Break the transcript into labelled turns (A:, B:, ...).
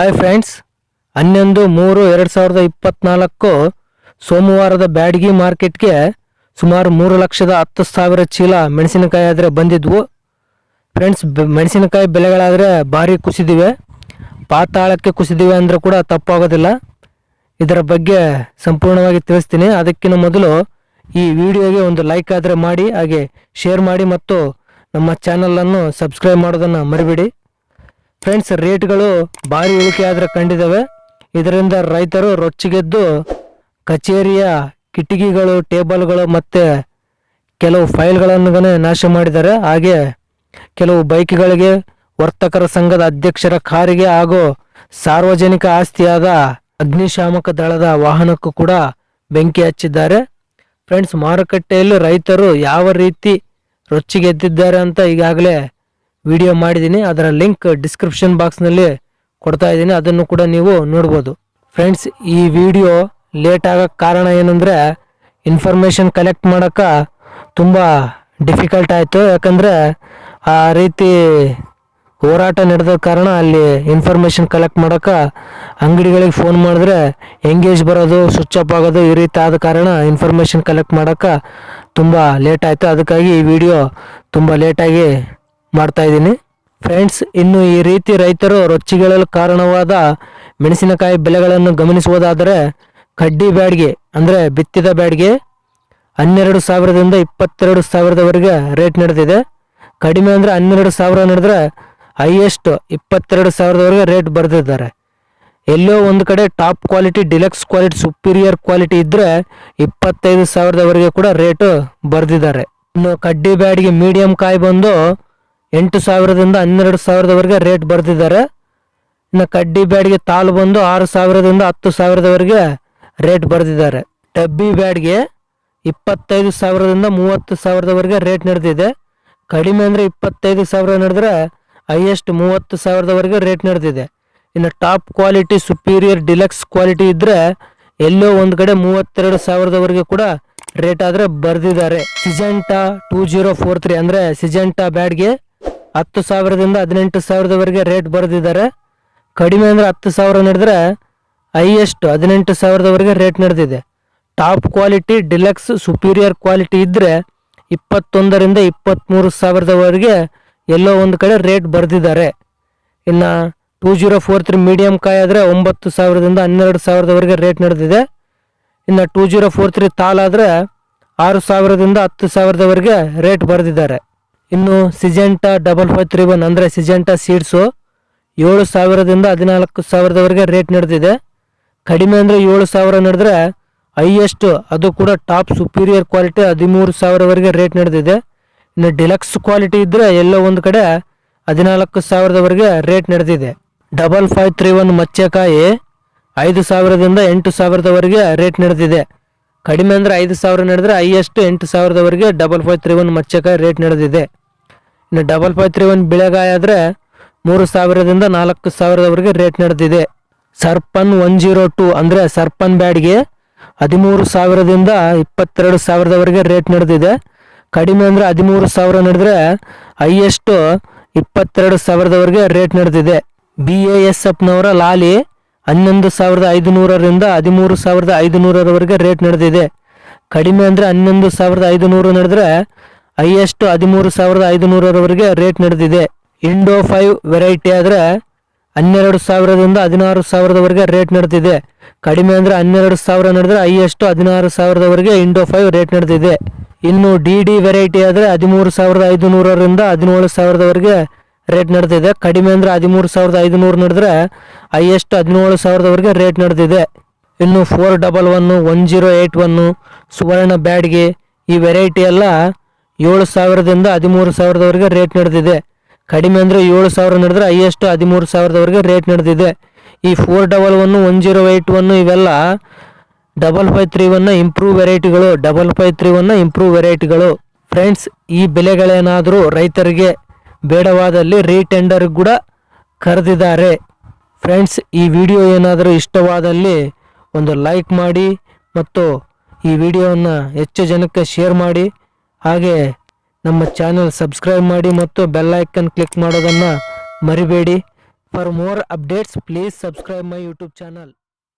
A: Hi friends ಹನ್ನೊಂದು ಮೂರು ಎರಡು ಸಾವಿರದ ಇಪ್ಪತ್ನಾಲ್ಕು ಸೋಮವಾರದ ಬ್ಯಾಡಗಿ ಮಾರ್ಕೆಟ್ಗೆ ಸುಮಾರು ಮೂರು ಲಕ್ಷದ ಹತ್ತು ಸಾವಿರ ಚೀಲ ಮೆಣಸಿನಕಾಯಿ ಆದರೆ ಬಂದಿದ್ವು. ಫ್ರೆಂಡ್ಸ್ ಮೆಣಸಿನಕಾಯಿ ಬೆಲೆಗಳಾದರೆ ಭಾರಿ ಕುಸಿದಿವೆ. ಪಾತಾಳಕ್ಕೆ ಕುಸಿದಿವೆ ಅಂದರೆ ಕೂಡ ತಪ್ಪಾಗೋದಿಲ್ಲ. ಇದರ ಬಗ್ಗೆ ಸಂಪೂರ್ಣವಾಗಿ ತಿಳಿಸ್ತೀನಿ. ಅದಕ್ಕಿಂತ ಮೊದಲು ಈ ವಿಡಿಯೋಗೆ ಒಂದು ಲೈಕ್ ಆದರೆ ಮಾಡಿ, ಹಾಗೆ ಶೇರ್ ಮಾಡಿ ಮತ್ತು ನಮ್ಮ ಚಾನಲನ್ನು ಸಬ್ಸ್ಕ್ರೈಬ್ ಮಾಡೋದನ್ನು ಮರಿಬೇಡಿ. ಫ್ರೆಂಡ್ಸ್ ರೇಟ್ಗಳು ಭಾರಿ ಇಳಿಕೆ ಕಂಡಿದ್ದಾವೆ ಇದರಿಂದ ರೈತರು ರೊಚ್ಚಿಗೆದ್ದು ಕಚೇರಿಯ ಕಿಟಕಿಗಳು, ಟೇಬಲ್ಗಳು ಮತ್ತು ಕೆಲವು ಫೈಲ್ಗಳನ್ನು ನಾಶ ಮಾಡಿದ್ದಾರೆ. ಹಾಗೆ ಕೆಲವು ಬೈಕ್ಗಳಿಗೆ ವರ್ತಕರ ಸಂಘದ ಅಧ್ಯಕ್ಷರ ಕಾರಿಗೆ ಹಾಗೂ ಸಾರ್ವಜನಿಕ ಆಸ್ತಿಯಾದ ಅಗ್ನಿಶಾಮಕ ದಳದ ವಾಹನಕ್ಕೂ ಕೂಡ ಬೆಂಕಿ ಹಚ್ಚಿದ್ದಾರೆ. ಫ್ರೆಂಡ್ಸ್ ಮಾರುಕಟ್ಟೆಯಲ್ಲಿ ರೈತರು ಯಾವ ರೀತಿ ರೊಚ್ಚಿಗೆದ್ದಿದ್ದಾರೆ ಅಂತ ಈಗಾಗಲೇ ವಿಡಿಯೋ ಮಾಡಿದ್ದೀನಿ, ಅದರ ಲಿಂಕ್ ಡಿಸ್ಕ್ರಿಪ್ಷನ್ ಬಾಕ್ಸ್ನಲ್ಲಿ ಕೊಡ್ತಾ ಇದ್ದೀನಿ, ಅದನ್ನು ಕೂಡ ನೀವು ನೋಡ್ಬೋದು. ಫ್ರೆಂಡ್ಸ್, ಈ ವಿಡಿಯೋ ಲೇಟ್ ಆಗೋಕ್ಕೆ ಕಾರಣ ಏನಂದರೆ, ಇನ್ಫಾರ್ಮೇಷನ್ ಕಲೆಕ್ಟ್ ಮಾಡೋಕ್ಕೆ ತುಂಬ ಡಿಫಿಕಲ್ಟ್ ಆಯಿತು. ಯಾಕಂದರೆ, ಆ ರೀತಿ ಹೋರಾಟ ನಡೆದ ಕಾರಣ ಅಲ್ಲಿ ಇನ್ಫಾರ್ಮೇಷನ್ ಕಲೆಕ್ಟ್ ಮಾಡೋಕೆ ಅಂಗಡಿಗಳಿಗೆ ಫೋನ್ ಮಾಡಿದ್ರೆ, ಎಂಗೇಜ್ ಬರೋದು, ಸ್ವಿಚ್ ಆಫ್ ಆಗೋದು ಈ ರೀತಿ ಆದ ಕಾರಣ ಇನ್ಫಾರ್ಮೇಷನ್ ಕಲೆಕ್ಟ್ ಮಾಡೋಕ್ಕೆ ತುಂಬ ಲೇಟ್ ಆಯಿತು. ಅದಕ್ಕಾಗಿ ಈ ವಿಡಿಯೋ ತುಂಬ ಲೇಟಾಗಿ ಮಾಡ್ತಾ ಇದ್ದೀನಿ. ಫ್ರೆಂಡ್ಸ್, ಇನ್ನು ಈ ರೀತಿ ರೈತರು ರೊಚ್ಚಿಗೆಳಲು ಕಾರಣವಾದ ಮೆಣಸಿನಕಾಯಿ ಬೆಲೆಗಳನ್ನು ಗಮನಿಸುವುದಾದರೆ ಕಡ್ಡಿ ಬ್ಯಾಡ್ಗೆ, ಅಂದರೆ ಬಿತ್ತಿದ ಬ್ಯಾಡ್ಗೆ ಹನ್ನೆರಡು ಸಾವಿರದಿಂದ ಇಪ್ಪತ್ತೆರಡು ಸಾವಿರದವರೆಗೆ ರೇಟ್ ನಡೆದಿದೆ. ಕಡಿಮೆ ಅಂದರೆ ಹನ್ನೆರಡು ಸಾವಿರ ನಡೆದ್ರೆ ಹೈಯೆಸ್ಟ್ ಇಪ್ಪತ್ತೆರಡು ಸಾವಿರದವರೆಗೆ ರೇಟ್ ಬರೆದಿದ್ದಾರೆ. ಎಲ್ಲೋ ಒಂದು ಕಡೆ top quality, deluxe quality, superior quality ಇದ್ದರೆ ಇಪ್ಪತ್ತೈದು ಸಾವಿರದವರೆಗೆ ಕೂಡ ರೇಟು ಬರೆದಿದ್ದಾರೆ. ಇನ್ನು ಕಡ್ಡಿ ಬ್ಯಾಡ್ಗೆ ಮೀಡಿಯಂ ಕಾಯಿ ಬಂದು ಎಂಟು ಸಾವಿರದಿಂದ ಹನ್ನೆರಡು ಸಾವಿರದವರೆಗೆ ರೇಟ್ ಬರೆದಿದ್ದಾರೆ. ಇನ್ನು ಕಡ್ಡಿ ಬ್ಯಾಡ್ಗೆ ತಾಲು ಬಂದು ಆರು ಸಾವಿರದಿಂದ ಹತ್ತು ಸಾವಿರದವರೆಗೆ ರೇಟ್ ಬರೆದಿದ್ದಾರೆ. ಡಬ್ಬಿ ಬ್ಯಾಡ್ಗೆ ಇಪ್ಪತ್ತೈದು ಸಾವಿರದಿಂದ ಮೂವತ್ತು ಸಾವಿರದವರೆಗೆ ರೇಟ್ ನಡೆದಿದೆ. ಕಡಿಮೆ ಅಂದರೆ ಇಪ್ಪತ್ತೈದು ಸಾವಿರ ನಡೆದ್ರೆ ಹೈಯೆಸ್ಟ್ ಮೂವತ್ತು ಸಾವಿರದವರೆಗೆ ರೇಟ್ ನಡೆದಿದೆ. ಇನ್ನು top quality, superior, deluxe quality ಇದ್ದರೆ ಎಲ್ಲೋ ಒಂದು ಕಡೆ ಮೂವತ್ತೆರಡು ಸಾವಿರದವರೆಗೆ ಕೂಡ ರೇಟ್ ಆದರೆ ಬರೆದಿದ್ದಾರೆ. Syngenta two zero four three ಅಂದರೆ ಸಿಜೆಂಟಾ ಬ್ಯಾಡ್ಗೆ ಹತ್ತು ಸಾವಿರದಿಂದ ಹದಿನೆಂಟು ಸಾವಿರದವರೆಗೆ ರೇಟ್ ಬರೆದಿದ್ದಾರೆ. ಕಡಿಮೆ ಅಂದರೆ ಹತ್ತು ಸಾವಿರ ನಡೆದ್ರೆ ಹೈಯೆಸ್ಟ್ ಹದಿನೆಂಟು ಸಾವಿರದವರೆಗೆ ರೇಟ್ ನಡೆದಿದೆ. Top quality deluxe superior quality ಇದ್ದರೆ ಇಪ್ಪತ್ತೊಂದರಿಂದ ಇಪ್ಪತ್ತ್ಮೂರು ಸಾವಿರದವರೆಗೆ ಎಲ್ಲೋ ಒಂದು ಕಡೆ ರೇಟ್ ಬರೆದಿದ್ದಾರೆ. ಇನ್ನು two zero four three medium ಕಾಯಿ ಆದರೆ ಒಂಬತ್ತು ಸಾವಿರದಿಂದ ಹನ್ನೆರಡು ಸಾವಿರದವರೆಗೆ ರೇಟ್ ನಡೆದಿದೆ. ಇನ್ನು ಟೂ ಜೀರೋ ಫೋರ್ ತ್ರೀ ತಾಲಾದರೆ ಆರು ಸಾವಿರದಿಂದ ಹತ್ತು ಸಾವಿರದವರೆಗೆ ರೇಟ್ ಬರೆದಿದ್ದಾರೆ. ಇನ್ನು Syngenta double five three one ಅಂದರೆ ಸಿಜೆಂಟಾ ಸೀಡ್ಸು ಏಳು ಸಾವಿರದಿಂದ ಹದಿನಾಲ್ಕು ಸಾವಿರದವರೆಗೆ ರೇಟ್ ನಡೆದಿದೆ. ಕಡಿಮೆ ಅಂದರೆ ಏಳು ಸಾವಿರ ನಡೆದ್ರೆ ಹೈಯೆಸ್ಟ್ ಅದು ಕೂಡ ಟಾಪ್ ಸುಪೀರಿಯರ್ ಕ್ವಾಲಿಟಿ ಹದಿಮೂರು ಸಾವಿರವರೆಗೆ ರೇಟ್ ನಡೆದಿದೆ. ಇನ್ನು ಡಿಲಕ್ಸ್ ಕ್ವಾಲಿಟಿ ಇದ್ದರೆ ಎಲ್ಲೋ ಒಂದು ಕಡೆ ಹದಿನಾಲ್ಕು ಸಾವಿರದವರೆಗೆ ರೇಟ್ ನಡೆದಿದೆ. ಡಬಲ್ ಫೈವ್ ತ್ರೀ ಒನ್ ಮಚ್ಚೆಕಾಯಿ ಐದು ಸಾವಿರದಿಂದ ಎಂಟು ಸಾವಿರದವರೆಗೆ ರೇಟ್ ನಡೆದಿದೆ. ಕಡಿಮೆ ಅಂದರೆ ಐದು ಸಾವಿರ ನಡೆದರೆ ಹೈಯೆಸ್ಟ್ ಎಂಟು ಸಾವಿರದವರೆಗೆ ಡಬಲ್ ಫೈವ್ ತ್ರೀ ಒನ್ ಮಚ್ಚೆಕಾಯಿ ರೇಟ್ ನಡೆದಿದೆ. ಇನ್ನು ಡಬಲ್ ಫೈವ್ ತ್ರೀ ಒನ್ ಬಿಳೆಗಾಯಿ ಆದರೆ ಮೂರು ಸಾವಿರದಿಂದ ನಾಲ್ಕು ಸಾವಿರದವರೆಗೆ ರೇಟ್ ನಡೆದಿದೆ. ಸರ್ಪನ್ ಒನ್ ಜೀರೋ ಟು ಅಂದರೆ ಸರ್ಪನ್ ಬ್ಯಾಡ್ಗೆ ಹದಿಮೂರು ಸಾವಿರದಿಂದ ಇಪ್ಪತ್ತೆರಡು ಸಾವಿರದವರೆಗೆ ರೇಟ್ ನಡೆದಿದೆ. ಕಡಿಮೆ ಅಂದರೆ ಹದಿಮೂರು ಸಾವಿರ ನಡೆದ್ರೆ ಹೈಯೆಸ್ಟು ಇಪ್ಪತ್ತೆರಡು ಸಾವಿರದವರೆಗೆ ರೇಟ್ ನಡೆದಿದೆ. ಬಿ ಎ ಎಸ್ ಎಫ್ನವರ ಲಾಲಿ ಹನ್ನೊಂದು ಸಾವಿರದ ಐದುನೂರರಿಂದ ಹದಿಮೂರು ಸಾವಿರದ ಐದುನೂರರವರೆಗೆ ರೇಟ್ ನಡೆದಿದೆ. ಕಡಿಮೆ ಅಂದರೆ ಹನ್ನೊಂದು ಸಾವಿರದ ಐದುನೂರು ನಡೆದ್ರೆ ಹೈಯೆಸ್ಟ್ ಹದಿಮೂರು ಸಾವಿರದ ಐದುನೂರರವರೆಗೆ ರೇಟ್ ನಡೆದಿದೆ. ಇಂಡೋ ಫೈವ್ ವೆರೈಟಿ ಆದರೆ ಹನ್ನೆರಡು ಸಾವಿರದಿಂದ ಹದಿನಾರು ಸಾವಿರದವರೆಗೆ ರೇಟ್ ನಡೆದಿದೆ. ಕಡಿಮೆ ಅಂದರೆ ಹನ್ನೆರಡು ಸಾವಿರ ನಡೆದರೆ ಹೈಯೆಸ್ಟ್ ಹದಿನಾರು ಸಾವಿರದವರೆಗೆ ಇಂಡೋ ಫೈವ್ ರೇಟ್ ನಡೆದಿದೆ. ಇನ್ನು ಡಿ ಡಿ ವೆರೈಟಿ ಆದರೆ ಹದಿಮೂರು ಸಾವಿರದ ಐದುನೂರರಿಂದ ಹದಿನೇಳು ಸಾವಿರದವರೆಗೆ ರೇಟ್ ನಡೆದಿದೆ. ಕಡಿಮೆ ಅಂದರೆ ಹದಿಮೂರು ಸಾವಿರದ ಐದುನೂರು ನಡೆದರೆ ಹೈಯೆಸ್ಟ್ ಹದಿನೇಳು ಸಾವಿರದವರೆಗೆ ರೇಟ್ ನಡೆದಿದೆ. ಇನ್ನು four double one one zero eight one Suvarna Byadgi ಈ ವೆರೈಟಿ ಎಲ್ಲ ಏಳು ಸಾವಿರದಿಂದ ಹದಿಮೂರು ಸಾವಿರದವರೆಗೆ ರೇಟ್ ನಡೆದಿದೆ. ಕಡಿಮೆ ಅಂದರೆ ಏಳು ಸಾವಿರ ನಡೆದ್ರೆ ಹೈಯೆಸ್ಟ್ ಹದಿಮೂರು ಸಾವಿರದವರೆಗೆ ರೇಟ್ ನಡೆದಿದೆ. ಈ four double one one zero eight one ಇವೆಲ್ಲ ಡಬಲ್ ಫೈವ್ ತ್ರೀ ಒನ್ನ ಇಂಪ್ರೂವ್ ವೆರೈಟಿಗಳು ಡಬಲ್ ಫೈವ್ ತ್ರೀ ಒನ್ನ ಇಂಪ್ರೂವ್ ವೆರೈಟಿಗಳು ಫ್ರೆಂಡ್ಸ್ ಈ ಬೆಲೆಗಳೇನಾದರೂ ರೈತರಿಗೆ ಬೇಡವಾದಲ್ಲಿ ರೀಟೆಂಡರ್ ಕೂಡ ಕರೆದಿದ್ದಾರೆ. ಫ್ರೆಂಡ್ಸ್ ಈ ವಿಡಿಯೋ ಏನಾದರೂ ಇಷ್ಟವಾದಲ್ಲಿ ಒಂದು ಲೈಕ್ ಮಾಡಿ ಮತ್ತು ಈ ವಿಡಿಯೋವನ್ನು ಹೆಚ್ಚು ಜನಕ್ಕೆ ಶೇರ್ ಮಾಡಿ. ಹಾಗೆ ನಮ್ಮ ಚಾನಲ್ ಸಬ್ಸ್ಕ್ರೈಬ್ ಮಾಡಿ ಮತ್ತು ಬೆಲ್ ಐಕನ್ ಕ್ಲಿಕ್ ಮಾಡೋದನ್ನು ಮರಿಬೇಡಿ. For more updates please subscribe my YouTube channel